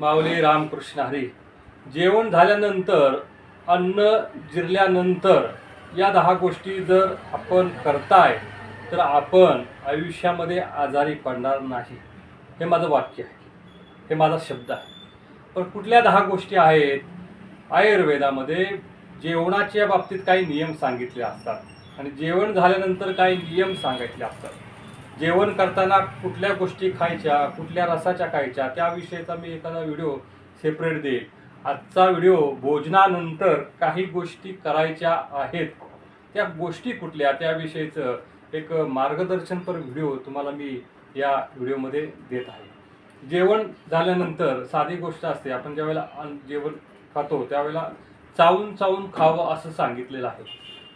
माऊली रामकृष्ण हरी. जेवण झाल्यानंतर अन्न जिरल्यानंतर या दहा गोष्टी जर आपण करताय तर आपण आयुष्यामध्ये आजारी पडणार नाही. हे माझं वाक्य आहे. हे माझा शब्द आहे. पण कुठल्या दहा गोष्टी आहेत? आयुर्वेदामध्ये जेवणाच्या बाबतीत काही नियम सांगितले असतात आणि जेवण झाल्यानंतर काही नियम सांगितले असतात. जेवण करताना कुठल्या गोष्टी खायच्या कुठल्या रसाच्या खायच्या त्याविषयीचा मी एखादा व्हिडिओ सेपरेट देईल आजचा व्हिडिओ भोजनानंतर काही गोष्टी करायच्या आहेत. त्या गोष्टी कुठल्या? त्याविषयीचं एक मार्गदर्शनपर व्हिडिओ तुम्हाला मी या व्हिडिओमध्ये देत आहे. जेवण झाल्यानंतर साधी गोष्ट असते आपण ज्यावेळेला जेवण खातो त्यावेळेला चावून चावून खावं असं सांगितलेलं आहे.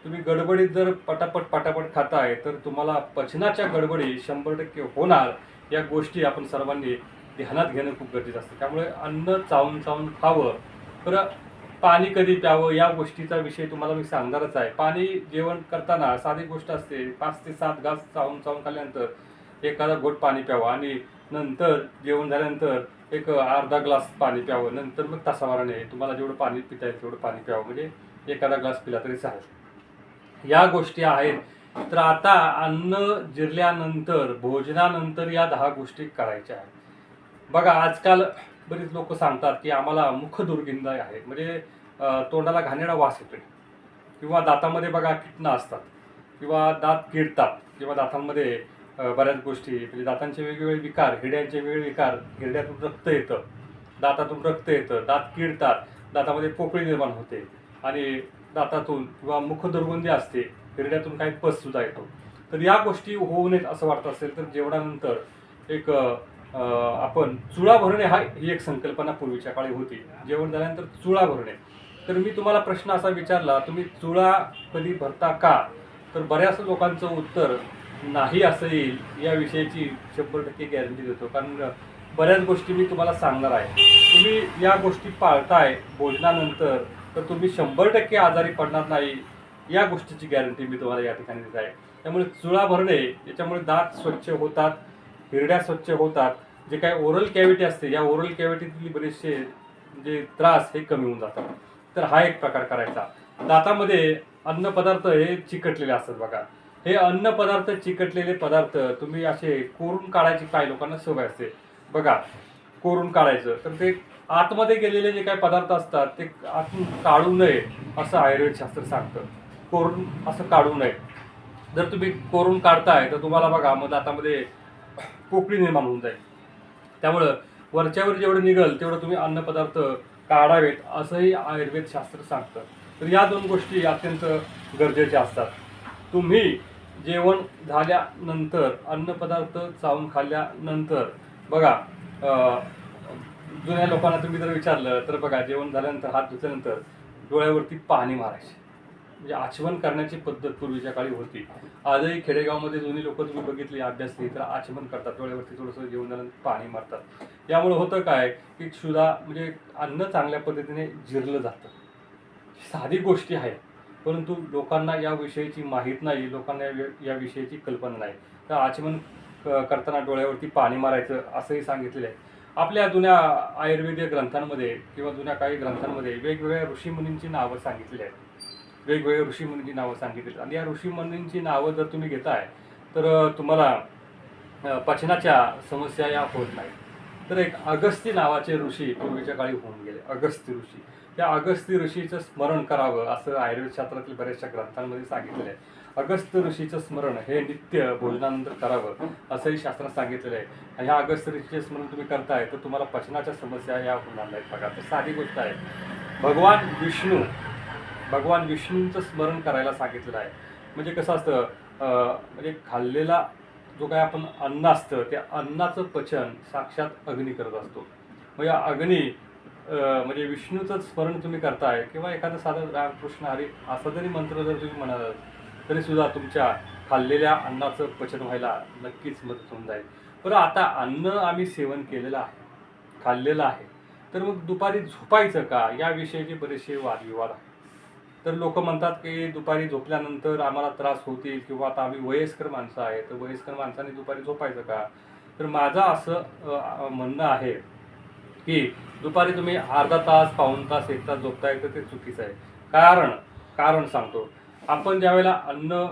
तुम्ही गडबडीत जर पटापट पटापट खाताय तर तुम्हाला पचनाच्या गडबडी शंभर टक्के होणार. या गोष्टी आपण सर्वांनी ध्यानात घेणं खूप गरजेचं असतं. त्यामुळे अन्न चावून चावून खावं. तर पाणी कधी प्यावं या गोष्टीचा विषय तुम्हाला मी सांगणारच आहे. पाणी जेवण करताना साधी गोष्ट असते पाच ते सात घास चावून चावून खाल्ल्यानंतर एखादा घोट पाणी प्यावं. आणि नंतर जेवण झाल्यानंतर एक अर्धा ग्लास पाणी प्यावं. नंतर मग तासावाराने तुम्हाला जेवढं पाणी पिता येईल तेवढं पाणी प्यावं. म्हणजे एखादा ग्लास पिला तरी चालेल. या गोष्टी आहेत. तर आता अन्न जिरल्यानंतर भोजनानंतर या दहा गोष्टी करायच्या आहेत. बघा आजकाल बरीच लोक सांगतात की आम्हाला मुख दुर्गंध आहे. म्हणजे तोंडाला घाणेरडा वास येतोय. किंवा दातामध्ये बघा किटणं असतात. किंवा दात किडतात किंवा दातांमध्ये बऱ्याच गोष्टी. म्हणजे दातांचे वेगवेगळे विकार हिरड्यांचे वेगळे विकार. हिरड्यातून रक्त येतं. दातातून रक्त येतं. दात किडतात दातामध्ये पोकळी निर्माण होते. आणि दातातून किंवा मुख दुर्गंधी असते हिरड्यातून काही पस सुद्धा येतो. तर या गोष्टी होऊ नयेत असं वाटत असेल तर जेवणानंतर एक आपण चुळा भरणे हा ही एक संकल्पना पूर्वीच्या काळी होती. जेवण झाल्यानंतर चुळा भरणे. तर मी तुम्हाला प्रश्न असा विचारला तुम्ही चुळा कधी भरता का? तर बऱ्याच लोकांचं उत्तर नाही असं येईल या विषयाची शंभर टक्के गॅरंटी देतो. कारण बऱ्याच गोष्टी मी तुम्हाला सांगणार आहे. तुम्ही या गोष्टी पाळताय भोजनानंतर तर तुम्ही शंभर टक्के आजारी पडणार नाही या गोष्टीची गॅरंटी मी तुम्हाला या ठिकाणी देत आहे. त्यामुळे चुळा भरणे याच्यामुळे दात स्वच्छ होतात हिरड्या स्वच्छ होतात जे काही ओरल कॅव्हिटी असते या ओरल कॅव्हिटीतली बरेचसे जे त्रास हे कमी होऊन जातात. तर हा एक प्रकार करायचा. दातामध्ये अन्न पदार्थ हे चिकटलेले असतात बघा. हे अन्न पदार्थ चिकटलेले पदार्थ तुम्ही असे कोरून काढायची काही लोकांना सवय असते. बघा कोरून काढायचं. तर ते आतमध्ये गेलेले जे काही पदार्थ असतात ते आतून काढू नये असं आयुर्वेद शास्त्र सांगतं. कोरून असं काढू नये. जर तुम्ही कोरून काढताय तर तुम्हाला बघा मग दातामध्ये पोकळी निर्माण होऊन जाईल. त्यामुळं वरच्यावर जेवढं निघल तेवढं तुम्ही अन्नपदार्थ काढावेत असंही आयुर्वेद शास्त्र सांगतं. तर या दोन गोष्टी अत्यंत गरजेच्या असतात. तुम्ही जेवण झाल्यानंतर अन्नपदार्थ चावून खाल्ल्यानंतर बघा जुन्या लोकांना तुम्ही जर विचारलं तर बघा जेवण झाल्यानंतर हात धुतल्यानंतर डोळ्यावरती पाणी मारायचे. म्हणजे आचमन करण्याची पद्धत पूर्वीच्या काळी होती. आजही खेडेगावमध्ये जुनी लोक तुम्ही बघितली अभ्यासली तर आचमन करतात. डोळ्यावरती थोडंसं जेवण झाल्यानंतर पाणी मारतात. यामुळे होतं काय की क्षुधा म्हणजे अन्न चांगल्या पद्धतीने जिरलं जातं. साधी गोष्टी आहेत परंतु लोकांना या विषयीची माहीत नाही लोकांना या विषयीची कल्पना नाही. तर आचमन क- करताना डोळ्यावरती पाणी मारायचं असंही सांगितलेलं आहे. आपल्या जुन्या आयुर्वेदीय ग्रंथांमध्ये किंवा जुन्या काही ग्रंथांमध्ये वेगवेगळ्या ऋषीमुनींची नावं सांगितली आहेत. वेगवेगळ्या ऋषीमुनींची नावं सांगितली आहेत. आणि या ऋषीमुनींची नावं जर तुम्ही घेताय तर तुम्हाला पचनाच्या समस्या या होत नाही तर एक अगस्ती नावाचे ऋषी पूर्वीच्या काळी होऊन गेले. अगस्ती ऋषी. त्या अगस्ती ऋषीचं स्मरण करावं असं आयुर्वेद शास्त्रातील बऱ्याचशा ग्रंथांमध्ये सांगितलेलं आहे. अगस्त ऋषीचं स्मरण हे नित्य भोजनानंतर करावं असंही शास्त्रात सांगितलेलं आहे. आणि ह्या अगस्त ऋषीचे स्मरण तुम्ही करताय तर तुम्हाला पचनाच्या समस्या या होणार नाहीत बघा. तर साधी गोष्ट आहे. भगवान विष्णू भगवान विष्णूंचं स्मरण करायला सांगितलेलं आहे. म्हणजे कसं असतं म्हणजे खाल्लेला जो काय आपण अन्न असतं त्या अन्नाचं पचन साक्षात अग्नी करत असतो. मग या अग्नी म्हणजे विष्णूचं स्मरण तुम्ही करताय किंवा एखादं साधं रामकृष्ण हरी असा जरी मंत्र जर तुम्ही म्हणाल तरी सुद्धा तुमच्या खाल्लेल्या अन्नाचं पचन व्हायला नक्कीच मदत होऊन जाईल. बरं आता अन्न आम्ही सेवन केलेलं आहे खाल्लेलं आहे तर मग दुपारी झोपायचं का? याविषयीचे बरेचसे वादविवाद आहेत. तर लोक म्हणतात की दुपारी झोपल्यानंतर आम्हाला त्रास होतील किंवा आता आम्ही वयस्कर माणसं आहे तर वयस्कर माणसाने दुपारी झोपायचं का? तर माझं असं म्हणणं आहे की दुपारी तुम्ही अर्धा तास पाऊण तास एक तास झोपताय तर ते चुकीचं आहे. कारण कारण सांगतो. आपण ज्यावेळेला अन्न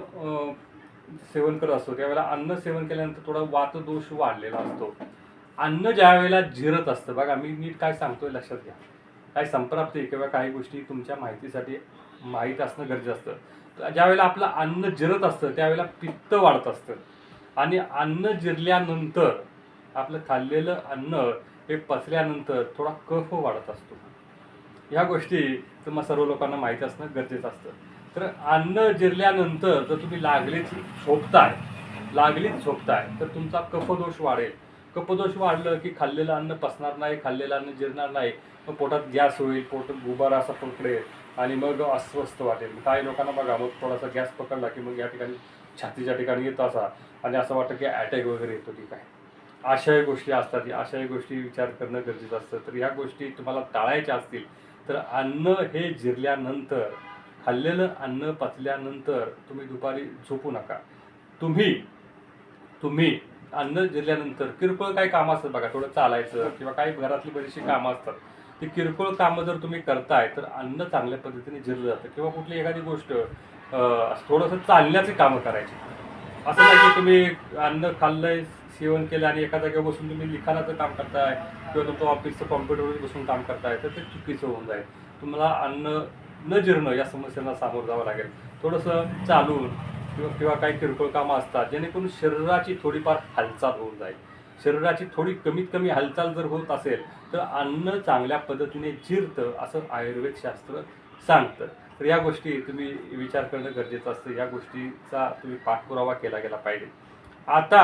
सेवन करत असतो त्यावेळेला अन्न सेवन केल्यानंतर थोडा वातदोष वाढलेला असतो. अन्न ज्या वेळेला जिरत असतं बघा मी नीट काय सांगतोय लक्षात घ्या. काही संप्राप्ती किंवा काही गोष्टी तुमच्या माहितीसाठी माहीत असणं गरजेचं असतं. तर ज्यावेळेला आपलं अन्न जिरत असतं त्यावेळेला पित्त वाढत असतं. आणि अन्न जिरल्यानंतर आपलं खाल्लेलं अन्न हे पचल्यानंतर थोडा कफ वाढत असतो. ह्या गोष्टी तुम्हाला सर्व लोकांना माहीत असणं गरजेचं असतं. तर अन्न जिरल्यानंतर जर तुम्ही लागलीच झोपताय लागलीच झोपताय तर तुमचा कफदोष वाढेल. कफदोष वाढलं की खाल्लेलं अन्न पसणार नाही खाल्लेलं अन्न जिरणार नाही मग पोटात गॅस होईल पोट गुबारा असा पकडेल आणि मग अस्वस्थ वाटेल. काही लोकांना बघा मग थोडासा गॅस पकडला की मग या ठिकाणी छातीच्या ठिकाणी येत असा आणि असं वाटतं की अटॅक वगैरे येतो की काय. आशाही गोष्टी असतात या अशाही गोष्टी विचार करणं गरजेचं असतं. तर ह्या गोष्टी तुम्हाला टाळायच्या असतील तर अन्न हे जिरल्यानंतर खाल्लेलं अन्न पचल्यानंतर तुम्ही दुपारी झोपू नका. तुम्ही तुम्ही अन्न जिरल्यानंतर किरकोळ काही कामं असतात बघा थोडं चालायचं किंवा काही घरातली बरीचशी कामं असतात. ती किरकोळ कामं जर तुम्ही करताय तर अन्न चांगल्या पद्धतीने जिरलं जातं. किंवा कुठली एखादी गोष्ट थोडंसं चालण्याचे कामं करायची. असं नाही की तुम्ही अन्न खाल्लंय सेवन केलं आणि एका जागेवर बसून तुम्ही लिखाणाचं काम करताय किंवा तुमचं ऑफिसचं कॉम्प्युटरवर बसून काम करताय तर ते चुकीचं होऊन जाईल. तुम्हाला अन्न न जिरणं या समस्यांना सामोरं जावं लागेल. थोडंसं चालून किंवा किंवा काही किरकोळ कामं असतात जेणेकरून शरीराची थोडीफार हालचाल होऊन जाईल. शरीराची थोडी कमीत कमी हालचाल जर होत असेल तर अन्न चांगल्या पद्धतीने जिरतं असं आयुर्वेद शास्त्र सांगतं. तर या गोष्टी तुम्ही विचार करणं गरजेचं असतं. या गोष्टीचा तुम्ही पाठपुरावा केला गेला पाहिजे. आता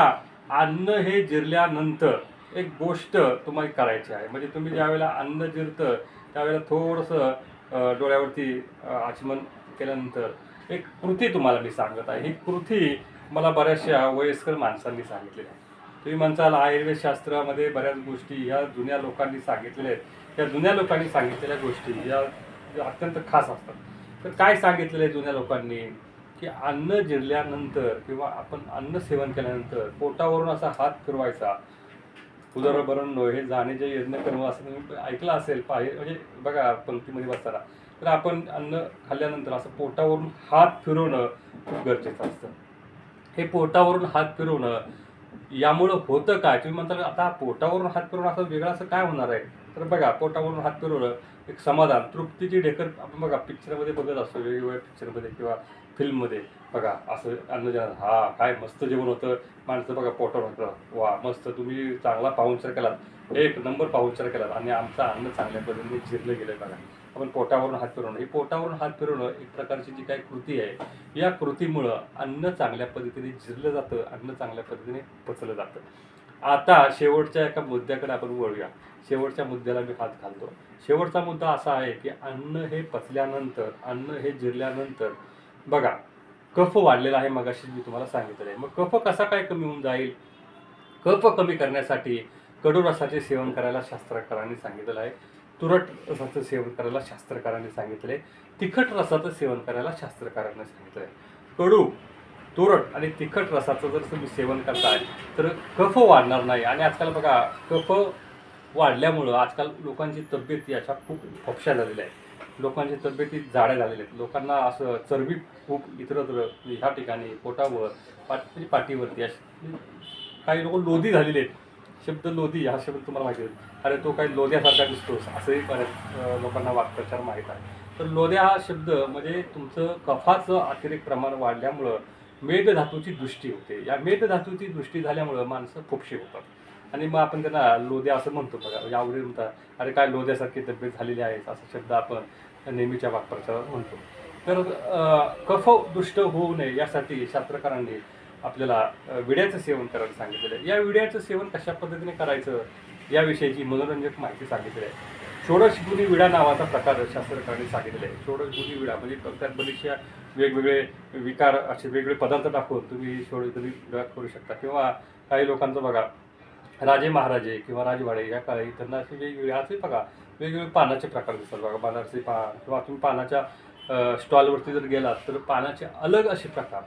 अन्न हे जिरल्यानंतर एक गोष्ट तुम्हाला करायची आहे. म्हणजे तुम्ही ज्यावेळेला अन्न जिरतं त्यावेळेला थोडंसं डोळ्यावरती आचमन केल्यानंतर एक कृती तुम्हाला मी सांगत आहे. ही कृती मला बऱ्याचशा वयस्कर माणसांनी सांगितलेली आहे. तुम्ही म्हणताल आयुर्वेद शास्त्रामध्ये बऱ्याच गोष्टी ह्या जुन्या लोकांनी सांगितलेल्या आहेत. या जुन्या लोकांनी सांगितलेल्या गोष्टी या या अत्यंत खास असतात. तर काय सांगितलेलं आहे जुन्या लोकांनी? की अन्न जिरल्यानंतर किंवा आपण अन्न सेवन केल्यानंतर पोटावरून असा हात फिरवायचा उदरभरण हे जाण्याचे यज्ञ कर्म असं तुम्ही ऐकलं असेल पाहि म्हणजे बघा पंक्तीमध्ये बसताना तर आपण अन्न खाल्ल्यानंतर असं पोटावरून हात फिरवणं खूप गरजेचं असतं. हे पोटावरून हात फिरवणं यामुळं होतं काय? तुम्ही म्हणता आता पोटावरून हात फिरवणं असं वेगळं असं काय होणार आहे? तर बघा पोटावरून हात फिरवणं एक समाधान तृप्तीची ढेकर आपण बघा पिक्चरमध्ये बघत असतो वेगवेगळ्या पिक्चरमध्ये किंवा फिल्ममध्ये. बघा असं अन्नजन हा काय मस्त जेवण होतं. माणसं बघा पोटावर होतं. वा मस्त तुम्ही चांगला पाहुणचार केलात. एक नंबर पाहुणचार केलात. आणि आमचं अन्न चांगल्या पद्धतीने जिरलं गेलं बघा. आपण पोटावरून हात फिरवणं. ही पोटावरून हात फिरवणं एक प्रकारची जी काही कृती आहे या कृतीमुळं अन्न चांगल्या पद्धतीने जिरलं जातं अन्न चांगल्या पद्धतीने पचलं जातं. आता शेवटच्या एका मुद्द्याकडे आपण वळूया. शेवटच्या मुद्द्याला मी हात घालतो. शेवटचा मुद्दा असा आहे की अन्न हे पचल्यानंतर अन्न हे जिरल्यानंतर बघा कफ वाढलेला आहे मगाशी मी तुम्हाला सांगितलं आहे. मग कफ कसा काय कमी होऊन जाईल? कफ कमी करण्यासाठी कडू रसाचे सेवन करायला शास्त्रकारांनी सांगितलेलं आहे. तुरट रसाचं सेवन करायला शास्त्रकारांनी सांगितले आहे. तिखट रसाचं सेवन करायला शास्त्रकारांनी सांगितलं आहे. कडू तुरट आणि तिखट रसाचं जर तुम्ही सेवन करताय तर कफ वाढणार नाही. आणि आजकाल बघा कफ वाढल्यामुळं आजकाल लोकांची तब्येत याच्या खूप फपशा झालेल्या आहे. लोकांची तब्येती जाड्या झालेल्या आहेत. लोकांना असं चरबी खूप इतरत्र ह्या ठिकाणी पोटावर पाट म्हणजे पाठीवरती अशी. काही लोक लोधी झालेले आहेत. शब्द लोधी हा शब्द तुम्हाला माहिती आहे. अरे तो काही लोध्यासारखा दिसतोस असंही बऱ्याच लोकांना वाक्प्रचार माहीत आहे. तर लोध्या हा शब्द म्हणजे तुमचं कफाचं अतिरिक्त प्रमाण वाढल्यामुळं मेदधातूची दृष्टी होते. या मेदधातूची दृष्टी झाल्यामुळं माणसं फुपशी होतात. आणि मग आपण त्यांना लोध्या असं म्हणतो बघा म्हणजे आवडी म्हणतात अरे काय लोध्यासारखी तब्येत झालेली आहे असा शब्द आपण नेहमीच्या वाक्प्रचारात म्हणतो. तर कफ दुष्ट होऊ नये यासाठी शास्त्रकारांनी आपल्याला विड्याचं सेवन करायला सांगितलेलं आहे. या विड्याचं सेवन कशा पद्धतीने करायचं याविषयीची मनोरंजक माहिती सांगितलेली आहे. षोडशगुणी विडा नावाचा प्रकार शास्त्रकारांनी सांगितलेला आहे. षोडशगुणी विडा म्हणजे त्यात बरेचशा वेगवेगळे विकार असे वेगवेगळे पदार्थ टाकून तुम्ही षोडशगुणी विडा करू शकता. किंवा काही लोकांचं बघा राजे महाराजे किंवा राजवाडे या काळी त्यांना असे वेगवेगळे आजही बघा वेगवेगळे पानाचे प्रकार दिसतात बघा. बनारसी पान किंवा तुम्ही पानाच्या स्टॉलवरती जर गेलात तर पानाचे अलग असे प्रकार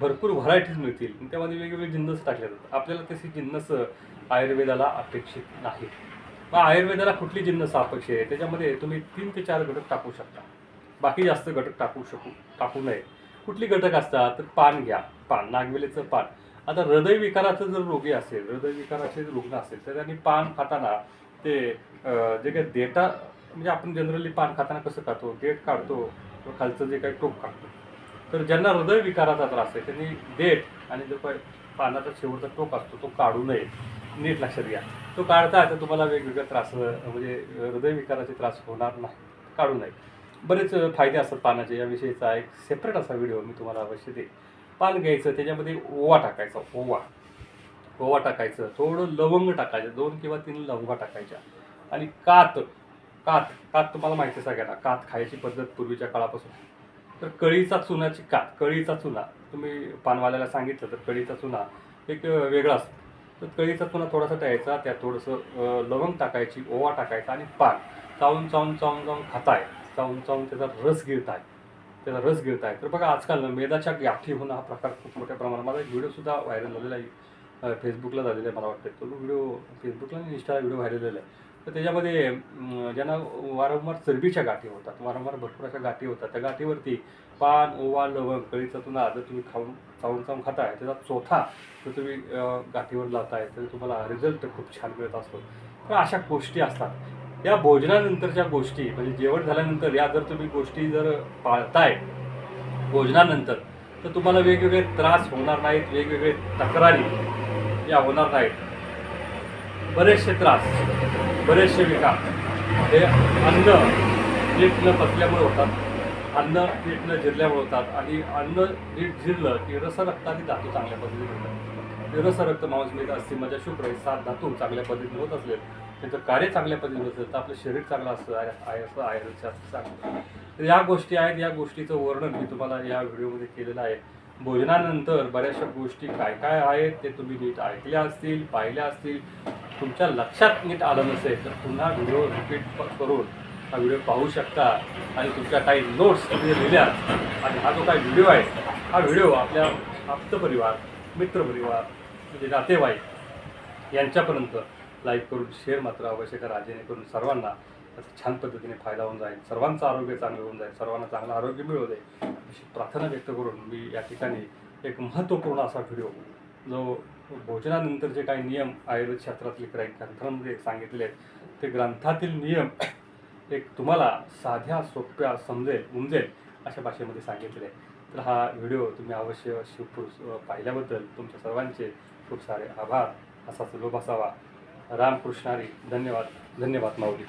भरपूर व्हरायटीज मिळतील. त्यामध्ये वेगवेगळे जिन्नस टाकले जातात. आपल्याला तसे जिन्नस आयुर्वेदाला अपेक्षित नाही. मग आयुर्वेदाला कुठली जिन्नस अपेक्षित आहे? त्याच्यामध्ये तुम्ही तीन ते चार घटक टाकू शकता. बाकी जास्त घटक टाकू शकू टाकू नये. कुठली घटक असतात? तर पान घ्या. पान नागवेलेचं पान. आता हृदयविकाराचं जर रोगी असेल हृदयविकाराचे रुग्ण असेल तर त्यांनी पान खाताना ते जे काही देटा म्हणजे आपण जनरली पान खाताना कसं खातो? देठ काढतो खालचं जे काही टोक काढतो. तर ज्यांना हृदयविकाराचा त्रास आहे त्यांनी देठ आणि जो काही पानाचा शेवटचा टोक असतो तो काढू नये नीट लक्षात घ्या. तो काढता तर तुम्हाला वेगवेगळे त्रास म्हणजे हृदयविकाराचे त्रास होणार नाही काढू नये. बरेच फायदे असतात पानाचे याविषयीचा एक सेपरेट असा व्हिडिओ मी तुम्हाला अवश्य देईन. पान घ्यायचं त्याच्यामध्ये ओवा टाकायचा ओवा. ओवा टाकायचं थोडं लवंग टाकायचं दोन किंवा तीन लवंगा टाकायच्या. आणि कात कात कात तुम्हाला माहिती आहे सगळ्यांना. कात खायची पद्धत पूर्वीच्या काळापासून. तर कळीचा चुनाची कात कळीचा चुना. तुम्ही पानवाल्याला सांगितलं तर कळीचा चुना एक वेगळा असतो. तर कळीचा चुना थोडासा टाकायचा त्यात थोडंसं लवंग टाकायची ओवा टाकायचा आणि पान. चावून चावून चावून चावून खाताय. चावून चावून त्याचा रस गिरताय त्याला रस गिळताय तर बघा आजकाल मेदाच्या गाठी होणं हा प्रकार खूप मोठ्या प्रमाणात. माझा एक व्हिडिओसुद्धा व्हायरल झालेला आहे. फेसबुकला झालेला आहे मला वाटतं. तो व्हिडिओ फेसबुकला आणि इंस्टाला व्हिडिओ व्हायरल झालेला आहे. तर त्याच्यामध्ये ज्यांना वारंवार चरबीच्या गाठी होतात वारंवार भरपूर अशा गाठी होतात. त्या गाठीवरती पान ओवा लवंग कळीचा तुला जर तुम्ही खाऊन चावून चावून खाताय. त्याचा चोथा जर तुम्ही गाठीवर लावताय तर तुम्हाला रिझल्ट खूप छान मिळत असतो. तर अशा गोष्टी असतात. या भोजनानंतरच्या गोष्टी म्हणजे जेवण झाल्यानंतर या जर तुम्ही गोष्टी जर पाळताय भोजनानंतर तर तुम्हाला वेगवेगळे त्रास होणार नाहीत वेगवेगळे तक्रारी या होणार नाहीत. बरेचसे त्रास बरेचसे विकार हे अन्न नीट न पचल्यामुळे होतात अन्न नीट न जिरल्यामुळे होतात आणि अन्न नीट जिरलं की रसरक्तादी धातू चांगल्या पद्धतीने होतात. ते रसरक्त मांसमेध अस्थिमज्जा शुक्र हे सात धातू चांगल्या पद्धतीने होत असले त्यांचं कार्य चांगल्या पद्धतीने असतं तर आपलं शरीर चांगलं असतं आहे असं आहे असं सांगतं तर या गोष्टी आहेत या गोष्टीचं वर्णन मी तुम्हाला या व्हिडिओमध्ये केलेलं आहे. भोजनानंतर बऱ्याचशा गोष्टी काय काय आहेत ते तुम्ही नीट ऐकल्या असतील पाहिल्या असतील. तुमच्या लक्षात नीट आलं नसेल तर पुन्हा व्हिडिओ रिपीट करून हा व्हिडिओ पाहू शकता. आणि तुमच्या काही नोट्स तुम्ही लिहिल्या. आणि हा जो काही व्हिडिओ आहे हा व्हिडिओ आपल्या आप्तपरिवार मित्रपरिवार म्हणजे नातेवाईक यांच्यापर्यंत लाईक करून शेअर मात्र अवश्य करा. जेणेकरून सर्वांना त्याचा छान पद्धतीने फायदा होऊन जाईल. सर्वांचं आरोग्य चांगलं होऊन जाईल. सर्वांना चांगलं आरोग्य मिळू दे. अशी प्रार्थना व्यक्त करून मी या ठिकाणी एक महत्त्वपूर्ण असा व्हिडिओ जो भोजनानंतर जे काही नियम आयुर्वेद शास्त्रातले काही ग्रंथांमध्ये सांगितले आहेत ते ग्रंथातील नियम एक तुम्हाला साध्या सोप्या समजेल उमजेल अशा भाषेमध्ये सांगितले आहे तर हा व्हिडिओ तुम्ही अवश्य शिवपूर पाहिल्याबद्दल तुमच्या सर्वांचे खूप सारे आभार. असा सुलभ असावा रामकृष्णारी धन्यवाद धन्यवाद माऊली.